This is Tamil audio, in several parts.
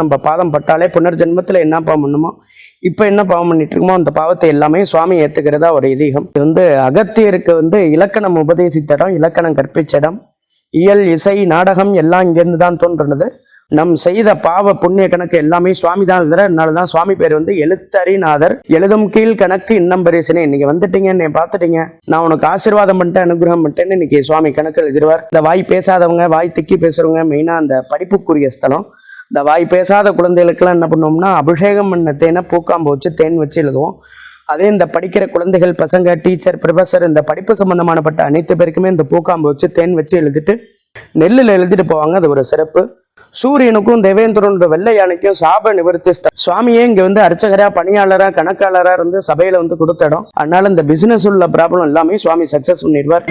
நம்ம பாதம் பட்டாலே புனர்ஜென்மத்தில் என்ன பாவம் பண்ணுமோ இப்போ என்ன பாவம் பண்ணிட்டு இருக்கோமோ அந்த பாவத்தை எல்லாமே சுவாமி ஏத்துக்கிறதா ஒரு இதீகம் இது வந்து அகத்தியருக்கு வந்து இலக்கணம் உபதேசித்த இடம் இலக்கணம் கற்பிச்ச இடம் இயல் இசை நாடகம் எல்லாம் இங்கேருந்து தான் தோன்றுனது. நம் செய்த பாவ புண்ணிய கணக்கு எல்லாமே சுவாமி தான் எழுதுற அதனால தான் சுவாமி பேர் வந்து எழுத்தறிநாதர். எழுதும் கீழ் கணக்கு இன்னம் பரிசனே. இன்னைக்கு வந்துட்டீங்க என்னை பார்த்துட்டீங்க. நான் உனக்கு ஆசீர்வாதம் பண்ணிட்டேன் அனுகிரகம் பண்ணிட்டேன்னு இன்னைக்கு சுவாமி கணக்கு எழுதிடுவார் இந்த வாய் பேசாதவங்க வாய் திக்கி பேசுறவங்க மெயினாக அந்த படிப்புக்குரிய ஸ்தலம். இந்த வாய் பேசாத குழந்தைகளுக்கெல்லாம் என்ன பண்ணுவோம்னா அபிஷேகம் பண்ண தேனை பூக்காம்பு வச்சு தேன் வச்சு எழுதுவோம். அதே இந்த படிக்கிற குழந்தைகள் பசங்க டீச்சர் ப்ரொஃபஸர் இந்த படிப்பு சம்பந்தமானப்பட்ட அனைத்து பேருக்குமே இந்த பூக்காம்பு வச்சு தேன் வச்சு எழுதிட்டு நெல்லில் எழுதிட்டு போவாங்க. அது ஒரு சிறப்பு. சூரியனுக்கும் தேவேந்திரனோட வெள்ளை யானைக்கும் சாப நிவர்த்தி சுவாமியே இங்க வந்து அர்ச்சகரா பணியாளரா கணக்காளரா இருந்து சபையில வந்து கொடுத்த இடம். அதனால இந்த பிசினஸ் உள்ள ப்ராப்ளம் எல்லாமே சுவாமி சக்சஸ் பண்ணிடுவார்.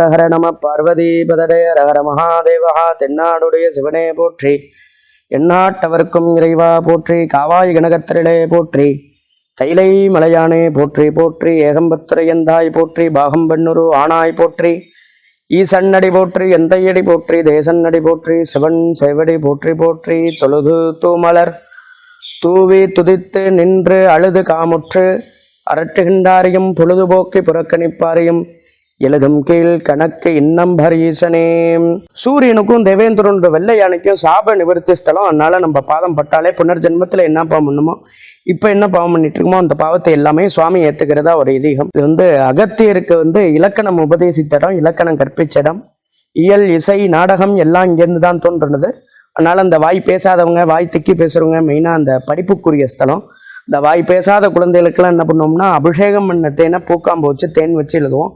ஹர நம பார்வதி பதடே ரகர மகாதேவா தென்னாடுடைய சிவனே போற்றி. எந்நாட்டவர்க்கும் இறைவா போற்றி காவாய் கனகத்திரளே போற்றி. கைலை மலையானே போற்றி போற்றி. ஏகம்பத்துரையந்தாய் போற்றி பாகம்பண்ணுரு ஆனாய் போற்றி. ஈசன்னடி போற்றி எந்தையடி போற்றி தேசன்னடி போற்றி சிவன் செவடி போற்றி போற்றி. தொழுது தூமலர் தூவி துதித்து நின்று அழுது காமுற்று. அரட்டுகின்றாரையும் பொழுதுபோக்கி புறக்கணிப்பாரையும். எழுதும் கீழ் கணக்கு இன்னம் பரீசனே. சூரியனுக்கும் தேவேந்திரனோட வெள்ளை யானைக்கும் சாப நிவர்த்தி ஸ்தலம். அதனால நம்ம பாதம் பட்டாலே புனர்ஜென்மத்தில் என்ன பாவம் பண்ணுமோ இப்போ என்ன பாவம் பண்ணிட்டு இருக்கோமோ அந்த பாவத்தை எல்லாமே சுவாமி ஏற்றுக்கிறதா ஒரு இதீகம் இது வந்து அகத்தியருக்கு வந்து இலக்கணம் உபதேசித்த இடம் இலக்கணம் கற்பிச்ச இடம் இயல் இசை நாடகம் எல்லாம் இங்கேருந்து தான் தோன்றுனது. அதனால அந்த வாய் பேசாதவங்க வாய் திக்கி பேசுகிறவங்க மெயினாக அந்த படிப்புக்குரிய ஸ்தலம். இந்த வாய் பேசாத குழந்தைகளுக்கெல்லாம் என்ன பண்ணுவோம்னா அபிஷேகம் பண்ண தேனை பூக்காம்பு வச்சு தேன் வச்சு எழுதுவோம்.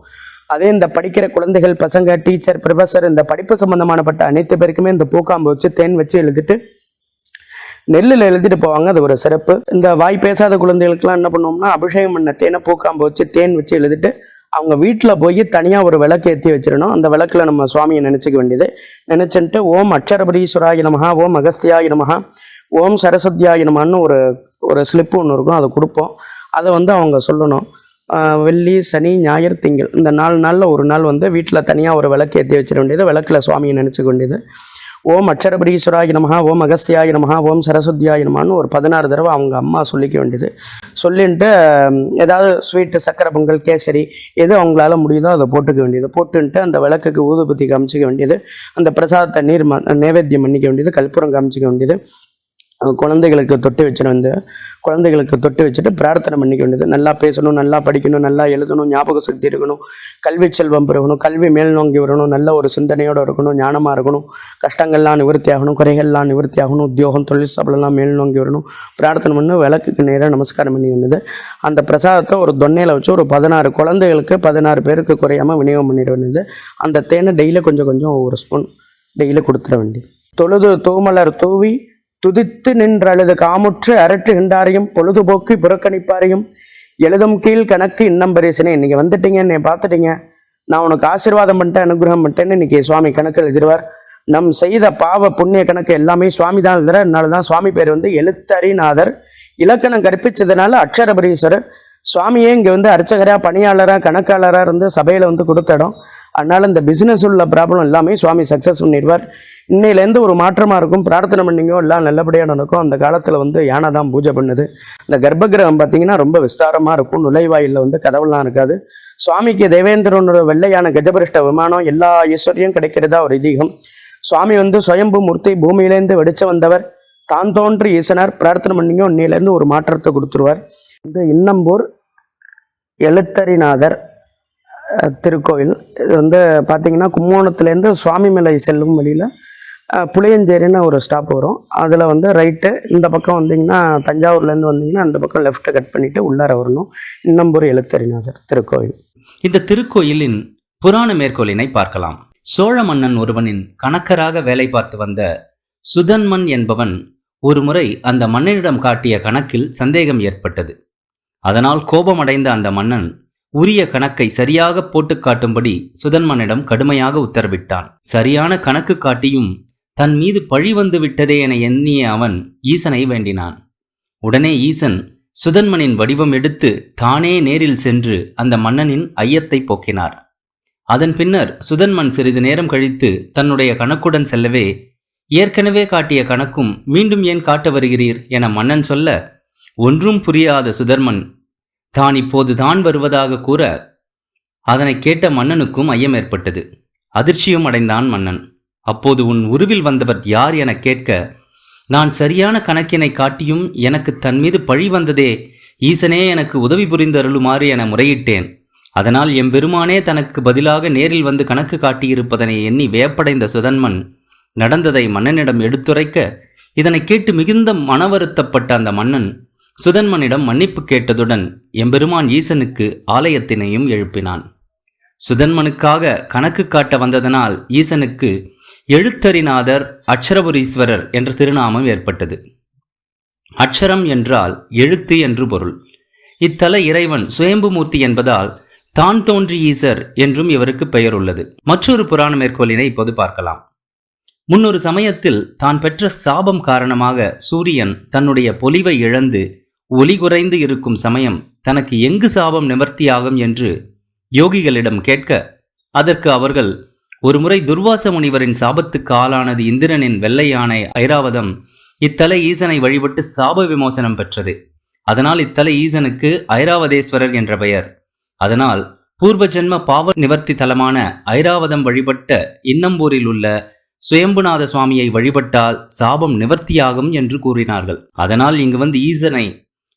அதே இந்த படிக்கிற குழந்தைகள் பசங்க டீச்சர் ப்ரொஃபஸர் இந்த படிப்பு சம்பந்தமானப்பட்ட அனைத்து பேருக்குமே இந்த பூக்காம்பு வச்சு தேன் வச்சு எழுதிட்டு நெல்லில் எழுதிட்டு போவாங்க. அது ஒரு சிறப்பு. இந்த வாய் பேசாத குழந்தைகளுக்கெல்லாம் என்ன பண்ணுவோம்னா அபிஷேகம் பண்ண தேனை பூக்காம்பு வச்சு தேன் வச்சு எழுதிட்டு அவங்க வீட்டில் போய் தனியாக ஒரு விளக்கு ஏற்றி வச்சிடணும். அந்த விளக்கில் நம்ம சுவாமியை நினச்சிக்க வேண்டியது. நினச்சிட்டு ஓம் அக்ஷரபரீஸ்வராய நமஹா ஓம் அகஸ்தியாய நமஹா ஓம் சரஸ்வதியாய நமஹான்னு ஒரு ஒரு ஸ்லிப்பு ஒன்று இருக்கும். அதை கொடுப்போம். அதை வந்து அவங்க சொல்லணும். வெள்ளி சனி ஞாயிறு திங்கள். இந்த நாலு நாளில் ஒரு நாள் வந்து வீட்டில் தனியாக ஒரு விளக்கு ஏற்றி வச்சிட வேண்டியது. விளக்கில் சுவாமியை நினச்சிக்க வேண்டியது. ஓம் அக்ஷரபரீஸ்வராய நமஹா ஓம் அகஸ்தியாய நமஹா ஓம் சரஸ்வதியாய நமஹான்னு ஒரு பதினாறு தடவை அவங்க அம்மா சொல்லிக்க வேண்டியது. சொல்லிட்டு ஏதாவது ஸ்வீட்டு சக்கரை பொங்கல் கேசரி எது அவங்களால முடியுதோ அதை போட்டுக்க வேண்டியது. போட்டுன்ட்டு அந்த விளக்குக்கு ஊதுபத்தி காமிச்சிக்க வேண்டியது. அந்த பிரசாதத்தை நீர் ம நைவேத்தியம் பண்ணிக்க வேண்டியது. கற்பூரம் காமிச்சிக்க வேண்டியது. குழந்தைகளுக்கு தொட்டு வச்சுட்டு வந்து குழந்தைகளுக்கு தொட்டு வச்சுட்டு பிரார்த்தனை பண்ணிக்க வேண்டியது. நல்லா பேசணும் நல்லா படிக்கணும் நல்லா எழுதணும் ஞாபக சக்தி இருக்கணும் கல்வி செல்வம் பெருகணும் கல்வி மேல் நோங்கி வரணும் நல்ல ஒரு சிந்தனையோடு இருக்கணும் ஞானமாக இருக்கணும் கஷ்டங்கள்லாம் நிவர்த்தி ஆகணும் குறைகள்லாம் நிவர்த்தி ஆகணும் உத்தியோகம் தொழில் சபலம்லாம் மேல் நோங்கி வரணும் பிரார்த்தனை பண்ணி விளக்குக்கு நேராக நமஸ்காரம் பண்ணி வேண்டியது அந்த பிரசாதத்தை ஒரு தொன்னையில் வச்சு ஒரு பதினாறு குழந்தைகளுக்கு பதினாறு பேருக்கு குறையாமல் விநியோகம் பண்ணிட வேண்டியது. அந்த தேனை டெய்லி கொஞ்சம் கொஞ்சம் ஒரு ஸ்பூன் டெய்லி கொடுத்துட வேண்டியது. தொழுது தூமலர் தூவி துதித்து நின்றழுது காமுற்று அரற்றுகின்றாரையும் பொழுதுபோக்கு புறக்கணிப்பாரையும் எழுதும் கீழ் கணக்கு இன்னம் பரிசனே. இன்னைக்கு வந்துட்டீங்க என்னை பார்த்துட்டீங்க. நான் உனக்கு ஆசீர்வாதம் பண்ணிட்டேன் அனுகிரகம் பண்ணிட்டேன்னு இன்னைக்கு சுவாமி கணக்கு எழுதிடுவார். நம் செய்த பாவ புண்ணிய கணக்கு எல்லாமே சுவாமி தான் எழுதுற அதனால தான் சுவாமி பேர் வந்து எழுத்தறிநாதர். இலக்கணம் கற்பிச்சதுனால அக்ஷரபரீஸ்வரர் சுவாமியே இங்கே வந்து அர்ச்சகராக பணியாளராக கணக்காளராக இருந்து சபையில் வந்து கொடுத்த இடம். அதனால் இந்த பிஸ்னஸ் உள்ள ப்ராப்ளம் எல்லாமே சுவாமி சக்ஸஸ் பண்ணிடுவார் இன்னையிலேருந்து ஒரு மாற்றமாக இருக்கும். பிரார்த்தனை பண்ணிங்கோ எல்லாம் நல்லபடியாக நடக்கும். அந்த காலத்தில் வந்து யானை தான் பூஜை பண்ணுது. இந்த கர்ப்பகிரகம் பார்த்தீங்கன்னா ரொம்ப விஸ்தாரமாக இருக்கும். நுழைவாயிலில் வந்து கதவுலாம் இருக்காது. சுவாமிக்கு தேவேந்திரனோட வெள்ளையான கஜபரிஷ்ட விமானம் எல்லா ஐஸ்வர்யம் கிடைக்கிறதா ஒரு ஐதீகம். சுவாமி வந்து சுயம்பு மூர்த்தி பூமியிலேருந்து வெடிச்சு வந்தவர். தான் தோன்றி ஈசனார். பிரார்த்தனை பண்ணிங்கோ இன்னையிலேருந்து ஒரு மாற்றத்தை கொடுத்துருவார். இந்த இன்னம்பூர் எழுத்தறிநாதர் திருக்கோயில் இது வந்து பார்த்தீங்கன்னா கும்போணத்துலேருந்து சுவாமிமலை செல்லும் வழியில் புளியஞ்சேரின்னு ஒரு ஸ்டாப் வரும். அதில் வந்து ரைட்டு இந்த பக்கம் வந்தீங்கன்னா தஞ்சாவூர்லேருந்து வந்தீங்கன்னா அந்த பக்கம் லெஃப்ட்டை கட் பண்ணிவிட்டு உள்ளார வரணும். இன்னம்பூர் எழுத்தறிநாதர் திருக்கோயில் இந்த திருக்கோயிலின் புராண மேற்கோளினை பார்க்கலாம். சோழ மன்னன் ஒருவனின் கணக்கராக வேலை பார்த்து வந்த சுதன்மன் என்பவன் ஒருமுறை அந்த மன்னனிடம் காட்டிய கணக்கில் சந்தேகம் ஏற்பட்டது. அதனால் கோபமடைந்த அந்த மன்னன் உரிய கணக்கை சரியாக போட்டுக் காட்டும்படி சுதன்மனிடம் கடுமையாக உத்தரவிட்டான். சரியான கணக்கு காட்டியும் தன் மீது பழி வந்து விட்டதே என எண்ணிய அவன் ஈசனை வேண்டினான். உடனே ஈசன் சுதன்மனின் வடிவம் எடுத்து தானே நேரில் சென்று அந்த மன்னனின் ஐயத்தை போக்கினார். அதன் பின்னர் சுதன்மன் சிறிது நேரம் கழித்து தன்னுடைய கணக்குடன் செல்லவே ஏற்கனவே காட்டிய கணக்கும் மீண்டும் ஏன் காட்ட வருகிறீர் என மன்னன் சொல்ல ஒன்றும் புரியாத சுதர்மன் தான் இப்போது தான் வருவதாக கூற அதனை கேட்ட மன்னனுக்கும் ஐயம் ஏற்பட்டது. அதிர்ச்சியும் அடைந்தான் மன்னன். அப்போது உன் உருவில் வந்தவர் யார் என கேட்க நான் சரியான கணக்கினை காட்டியும் எனக்கு தன் மீது பழி வந்ததே ஈசனே எனக்கு உதவி புரிந்து அருளுமாறு என முறையிட்டேன். அதனால் எம்பெருமானே தனக்கு பதிலாக நேரில் வந்து கணக்கு காட்டியிருப்பதனை எண்ணி வியப்படைந்த சுதன்மன் நடந்ததை மன்னனிடம் எடுத்துரைக்க இதனை கேட்டு மிகுந்த மனவருத்தப்பட்ட அந்த மன்னன் சுதன்மனிடம் மன்னிப்பு கேட்டதுடன் எம்பெருமான் ஈசனுக்கு ஆலயத்தினையும் எழுப்பினான். சுதன்மனுக்காக கணக்கு காட்ட வந்ததனால் ஈசனுக்கு எழுத்தறிநாதர் அக்ஷரபுரீஸ்வரர் என்ற திருநாமம் ஏற்பட்டது. அக்ஷரம் என்றால் எழுத்து என்று பொருள். இத்தல இறைவன் சுயம்புமூர்த்தி என்பதால் தான் தோன்றி ஈசர் என்றும் இவருக்கு பெயர் உள்ளது. மற்றொரு புராண மேற்கோளினை இப்போது பார்க்கலாம். முன்னொரு சமயத்தில் தான் பெற்ற சாபம் காரணமாக சூரியன் தன்னுடைய பொலிவை இழந்து ஒளி குறைந்து இருக்கும் சமயம் தனக்கு எங்கு சாபம் நிவர்த்தியாகும் என்று யோகிகளிடம் கேட்க அதற்கு அவர்கள் ஒருமுறை துர்வாச முனிவரின் சாபத்துக்கு ஆளானது இந்திரனின் வெள்ளை யானை ஐராவதம் இத்தலை ஈசனை வழிபட்டு சாப விமோசனம் பெற்றது. அதனால் இத்தலை ஈசனுக்கு ஐராவதேஸ்வரர் என்ற பெயர். அதனால் பூர்வ ஜென்ம பாவ நிவர்த்தி தலமான ஐராவதம் வழிபட்ட இன்னம்பூரில் உள்ள சுயம்புநாத சுவாமியை வழிபட்டால் சாபம் நிவர்த்தியாகும் என்று கூறினார்கள். அதனால் இங்கு வந்து ஈசனை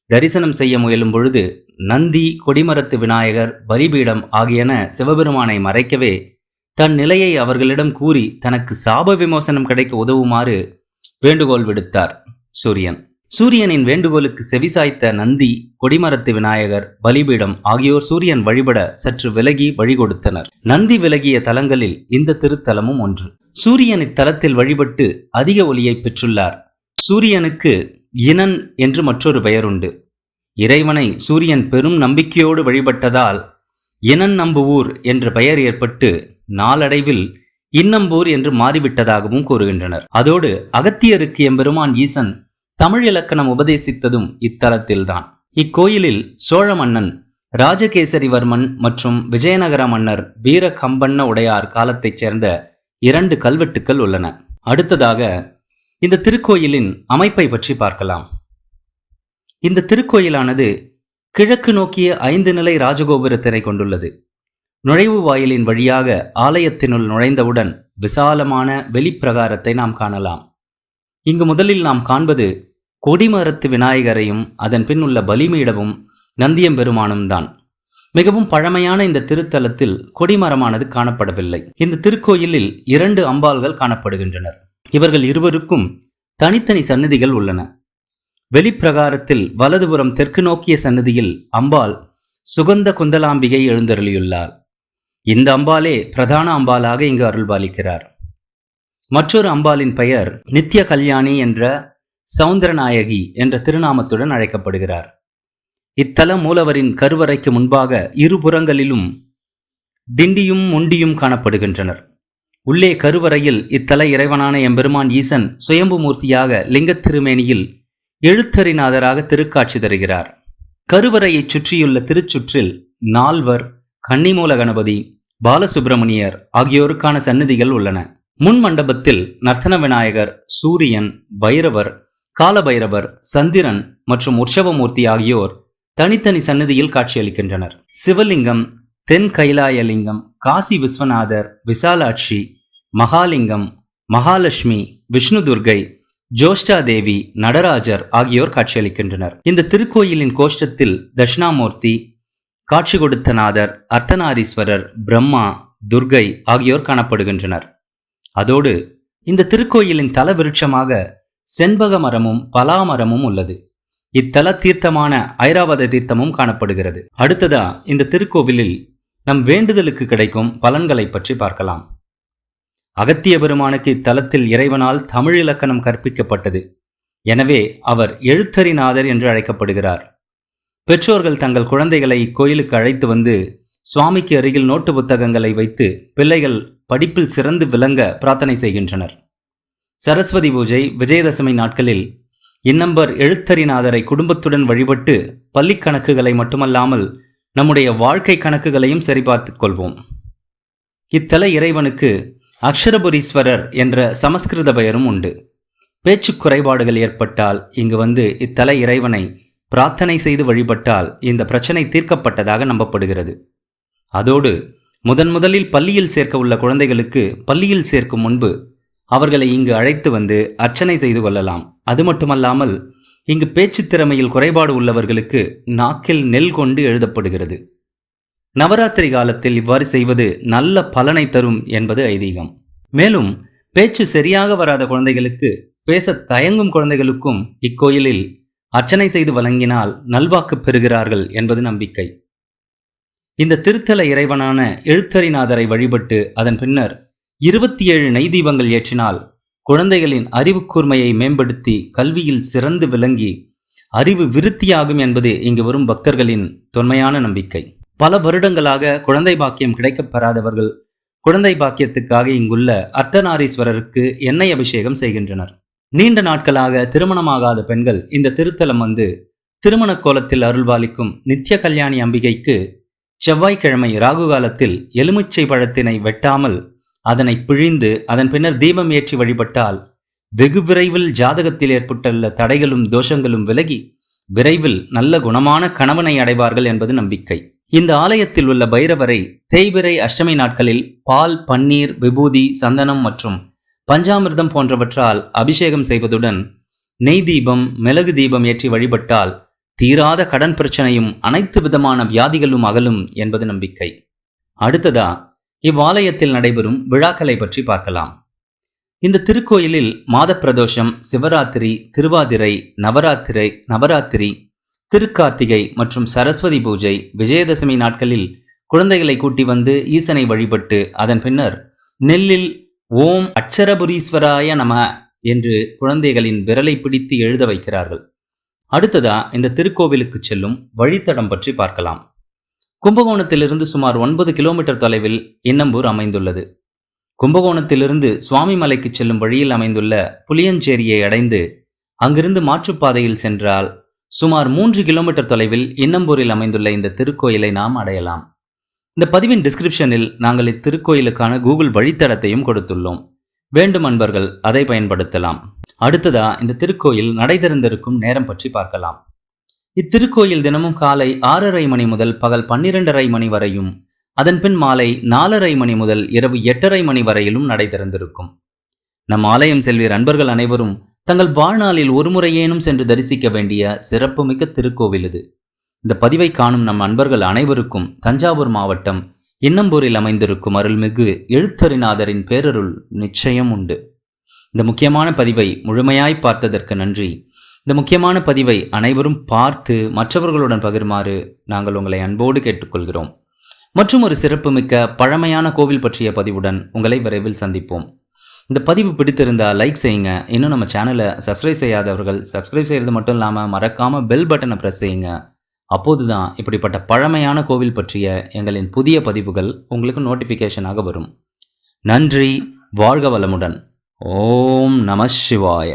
தரிசனம் செய்ய முயலும் பொழுது நந்தி கொடிமரத்து விநாயகர் பலிபீடம் ஆகியன சிவபெருமானை மறைக்கவே தன் நிலையை அவர்களிடம் கூறி தனக்கு சாப விமோசனம் கிடைக்க உதவுமாறு வேண்டுகோள் விடுத்தார் சூரியன். சூரியனின் வேண்டுகோளுக்கு செவிசாய்த்த நந்தி கொடிமரத்து விநாயகர் பலிபீடம் ஆகியோர் சூரியன் வழிபட சற்று விலகி வழி கொடுத்தனர். நந்தி விலகிய தலங்களில் இந்த திருத்தலமும் ஒன்று. சூரியன் இத்தலத்தில் வழிபட்டு அதிக ஒளியை பெற்றுள்ளார். சூரியனுக்கு இனன் என்று மற்றொரு பெயர் உண்டு இறைவனை சூரியன் பெரும் நம்பிக்கையோடு வழிபட்டதால் இனன் நம்புவூர் என்ற பெயர் ஏற்பட்டு நாளடைவில் இன்னம்பூர் என்று மாறிவிட்டதாகவும் கூறுகின்றனர். அதோடு அகத்தியருக்கு எம்பெருமான் ஈசன் தமிழ் இலக்கணம் உபதேசித்ததும் இத்தலத்தில்தான். இக்கோயிலில் சோழ மன்னன் ராஜகேசரிவர்மன் மற்றும் விஜயநகர மன்னர் வீர கம்பண்ண உடையார் காலத்தைச் சேர்ந்த இரண்டு கல்வெட்டுக்கள் உள்ளன. அடுத்ததாக இந்த திருக்கோயிலின் அமைப்பை பற்றி பார்க்கலாம். இந்த திருக்கோயிலானது கிழக்கு நோக்கிய ஐந்து நிலை ராஜகோபுரத்தினை கொண்டுள்ளது. நுழைவு வாயிலின் வழியாக ஆலயத்தினுள் நுழைந்தவுடன் விசாலமான வெளிப்பிரகாரத்தை நாம் காணலாம். இங்கு முதலில் நாம் காண்பது கொடிமரத்து விநாயகரையும் அதன் பின் உள்ள பலிமீடமும் நந்தியம்பெருமானும் தான். மிகவும் பழமையான இந்த திருத்தலத்தில் கொடிமரமானது காணப்படவில்லை. இந்த திருக்கோயிலில் இரண்டு அம்பாள்கள் காணப்படுகின்றனர். இவர்கள் இருவருக்கும் தனித்தனி சன்னதிகள் உள்ளன. வெளிப்பிரகாரத்தில் வலதுபுறம் தெற்கு நோக்கிய சன்னதியில் அம்பாள் சுகந்த குந்தலாம்பிகை எழுந்தருளியுள்ளார். இந்த அம்பாளே பிரதான அம்பாளாக இங்கு அருள்பாலிக்கிறார். மற்றொரு அம்பாளின் பெயர் நித்ய கல்யாணி என்ற சவுந்தரநாயகி என்ற திருநாமத்துடன் அழைக்கப்படுகிறார். இத்தல மூலவரின் கருவறைக்கு முன்பாக இருபுறங்களிலும் டிண்டியும் முண்டியும் காணப்படுகின்றனர். உள்ளே கருவறையில் இத்தல இறைவனான எம்பெருமான் ஈசன் சுயம்பு மூர்த்தியாக லிங்கத் திருமேனியில் எழுத்தறிநாதராக திருக்காட்சி தருகிறார். கருவறையைச் சுற்றியுள்ள திருச்சுற்றில் நால்வர் கன்னிமூல கணபதி பாலசுப்பிரமணியர் ஆகியோருக்கான சன்னதிகள் உள்ளன. முன் மண்டபத்தில் நர்த்தன விநாயகர் சூரியன் பைரவர் காலபைரவர் சந்திரன் மற்றும் உற்சவமூர்த்தி ஆகியோர் தனித்தனி சன்னதியில் காட்சியளிக்கின்றனர். சிவலிங்கம் தென் கைலாயலிங்கம் காசி விஸ்வநாதர் விசாலாட்சி மகாலிங்கம் மகாலட்சுமி விஷ்ணு துர்கை ஜோஷ்டா தேவி நடராஜர் ஆகியோர் காட்சியளிக்கின்றனர். இந்த திருக்கோயிலின் கோஷ்டத்தில் தட்சிணாமூர்த்தி காட்சி கொடுத்த நாதர் அர்த்தநாரீஸ்வரர் பிரம்மா துர்கை ஆகியோர் காணப்படுகின்றனர். அதோடு இந்த திருக்கோயிலின் தல விருட்சமாக செண்பக மரமும் பலா மரமும் உள்ளது. இத்தல தீர்த்தமான ஐராவத தீர்த்தமும் காணப்படுகிறது. அடுத்ததா இந்த திருக்கோவிலில் நம் வேண்டுதலுக்கு கிடைக்கும் பலன்களை பற்றி பார்க்கலாம். அகத்திய பெருமானுக்கு இத்தலத்தில் இறைவனால் தமிழ் இலக்கணம் கற்பிக்கப்பட்டது. எனவே அவர் எழுத்தறிநாதர் என்று அழைக்கப்படுகிறார். பெற்றோர்கள் தங்கள் குழந்தைகளை இக்கோயிலுக்கு அழைத்து வந்து சுவாமிக்கு அருகில் நோட்டு புத்தகங்களை வைத்து பிள்ளைகள் படிப்பில் சிறந்து விளங்க பிரார்த்தனை செய்கின்றனர். சரஸ்வதி பூஜை விஜயதசமி நாட்களில் இன்னம்பர் எழுத்தறிநாதரை குடும்பத்துடன் வழிபட்டு பள்ளிக் கணக்குகளை மட்டுமல்லாமல் நம்முடைய வாழ்க்கை கணக்குகளையும் சரிபார்த்துக் கொள்வோம். இத்தல இறைவனுக்கு அக்ஷரபுரீஸ்வரர் என்ற சமஸ்கிருத பெயரும் உண்டு. பேச்சு குறைபாடுகள் ஏற்பட்டால் இங்கு வந்து இத்தல இறைவனை பிரார்த்தனை செய்து வழிபட்டால் இந்த பிரச்சனை தீர்க்கப்பட்டதாக நம்பப்படுகிறது. அதோடு முதன் முதலில் பள்ளியில் சேர்க்க உள்ள குழந்தைகளுக்கு பள்ளியில் சேர்க்கும் முன்பு அவர்களை இங்கு அழைத்து வந்து அர்ச்சனை செய்து கொள்ளலாம். அது மட்டுமல்லாமல் இங்கு பேச்சு திறமையில் குறைபாடு உள்ளவர்களுக்கு நாக்கில் நெல் கொண்டு எழுதப்படுகிறது. நவராத்திரி காலத்தில் இவ்வாறு செய்வது நல்ல பலனை தரும் என்பது ஐதீகம். மேலும் பேச்சு சரியாக வராத குழந்தைகளுக்கு பேச தயங்கும் குழந்தைகளுக்கும் இக்கோயிலில் அர்ச்சனை செய்து வழங்கினால் நல்வாக்கு பெறுகிறார்கள் என்பது நம்பிக்கை. இந்த திருத்தல இறைவனான எழுத்தறிநாதரை வழிபட்டு அதன் பின்னர் இருபத்தி ஏழு நெய் தீபங்கள் ஏற்றினால் குழந்தைகளின் அறிவு கூர்மையை மேம்படுத்தி கல்வியில் சிறந்து விளங்கி அறிவு விருத்தியாகும் என்பது இங்கு வரும் பக்தர்களின் தொன்மையான நம்பிக்கை. பல வருடங்களாக குழந்தை பாக்கியம் கிடைக்கப் பெறாதவர்கள் குழந்தை பாக்கியத்துக்காக இங்குள்ள அர்த்தநாரீஸ்வரருக்கு எண்ணெய் அபிஷேகம் செய்கின்றனர். நீண்ட நாட்களாக திருமணமாகாத பெண்கள் இந்த திருத்தலம் வந்து திருமண கோலத்தில் அருள்பாலிக்கும் நித்ய கல்யாணி அம்பிகைக்கு செவ்வாய்க்கிழமை ராகு காலத்தில் எலுமிச்சை பழத்தினை வெட்டாமல் அதனை பிழிந்து அதன் பின்னர் தீபம் ஏற்றி வழிபட்டால் வெகு விரைவில் ஜாதகத்தில் ஏற்பட்டுள்ள தடைகளும் தோஷங்களும் விலகி விரைவில் நல்ல குணமான கணவனை அடைவார்கள் என்பது நம்பிக்கை. இந்த ஆலயத்தில் உள்ள பைரவரை தேய்பிரை அஷ்டமி நாட்களில் பால் பன்னீர் விபூதி சந்தனம் மற்றும் பஞ்சாமிர்தம் போன்றவற்றால் அபிஷேகம் செய்வதுடன் நெய் தீபம் மிளகு தீபம் ஏற்றி வழிபட்டால் தீராத கடன் பிரச்சனையும் அனைத்து விதமான வியாதிகளும் அகலும் என்பது நம்பிக்கை. அடுத்ததா இவ்வாலயத்தில் நடைபெறும் விழாக்களை பற்றி பார்க்கலாம். இந்த திருக்கோயிலில் மாதப்பிரதோஷம் சிவராத்திரி திருவாதிரை நவராத்திரை நவராத்திரி திருக்கார்த்திகை மற்றும் சரஸ்வதி பூஜை விஜயதசமி நாட்களில் குழந்தைகளை கூட்டி வந்து ஈசனை வழிபட்டு அதன் பின்னர் நெல்லில் ஓம் அட்சரபுரீஸ்வராய நம என்று குழந்தைகளின் விரலை பிடித்து எழுத வைக்கிறார்கள். அடுத்ததா இந்த திருக்கோவிலுக்கு செல்லும் வழித்தடம் பற்றி பார்க்கலாம். கும்பகோணத்திலிருந்து சுமார் ஒன்பது கிலோமீட்டர் தொலைவில் இன்னம்பூர் அமைந்துள்ளது. கும்பகோணத்திலிருந்து சுவாமிமலைக்கு செல்லும் வழியில் அமைந்துள்ள புளியஞ்சேரியை அடைந்து அங்கிருந்து மாற்றுப்பாதையில் சென்றால் சுமார் மூன்று கிலோமீட்டர் தொலைவில் இன்னம்பூரில் அமைந்துள்ள இந்த திருக்கோயிலை நாம் அடையலாம். இந்த பதிவின் டிஸ்கிரிப்ஷனில் நாங்கள் இத்திருக்கோயிலுக்கான கூகுள் வழித்தடத்தையும் கொடுத்துள்ளோம். வேண்டும் அன்பர்கள் அதை பயன்படுத்தலாம். அடுத்ததா இந்த திருக்கோயில் நடை திறந்திருக்கும் நேரம் பற்றி பார்க்கலாம். இத்திருக்கோயில் தினமும் காலை ஆறரை மணி முதல் பகல் பன்னிரண்டரை மணி வரையும் அதன்பின் மாலை நாலரை மணி முதல் இரவு எட்டரை மணி வரையிலும் நடை திறந்திருக்கும் நம் ஆலயம் செல்வீர் அன்பர்கள் அனைவரும் தங்கள் வாழ்நாளில் ஒரு முறையேனும் சென்று தரிசிக்க வேண்டிய சிறப்புமிக்க திருக்கோவில் இது இந்த பதிவை காணும் நம் அன்பர்கள் அனைவருக்கும் தஞ்சாவூர் மாவட்டம் இன்னம்பூரில் அமைந்திருக்கும் அருள்மிகு எழுத்தறிநாதரின் பேரருள் நிச்சயம் உண்டு. இந்த முக்கியமான பதிவை முழுமையாய் பார்த்ததற்கு நன்றி. இந்த முக்கியமான பதிவை அனைவரும் பார்த்து மற்றவர்களுடன் பகிர்மாறு நாங்கள் உங்களை அன்போடு கேட்டுக்கொள்கிறோம். மற்றும் ஒரு சிறப்புமிக்க பழமையான கோவில் பற்றிய பதிவுடன் உங்களை விரைவில் சந்திப்போம். இந்த பதிவு பிடித்திருந்தால் லைக் செய்யுங்க. இன்னும் நம்ம சேனலை சப்ஸ்கிரைப் செய்யாதவர்கள் சப்ஸ்கிரைப் செய்கிறது மட்டும் இல்லாமல் மறக்காமல் பெல் பட்டனை ப்ரெஸ் செய்யுங்க. அப்போது தான் இப்படிப்பட்ட பழமையான கோவில் பற்றிய எங்களின் புதிய பதிவுகள் உங்களுக்கு நோட்டிஃபிகேஷனாக வரும். நன்றி வாழ்க வளமுடன். ஓம் நம சிவாய.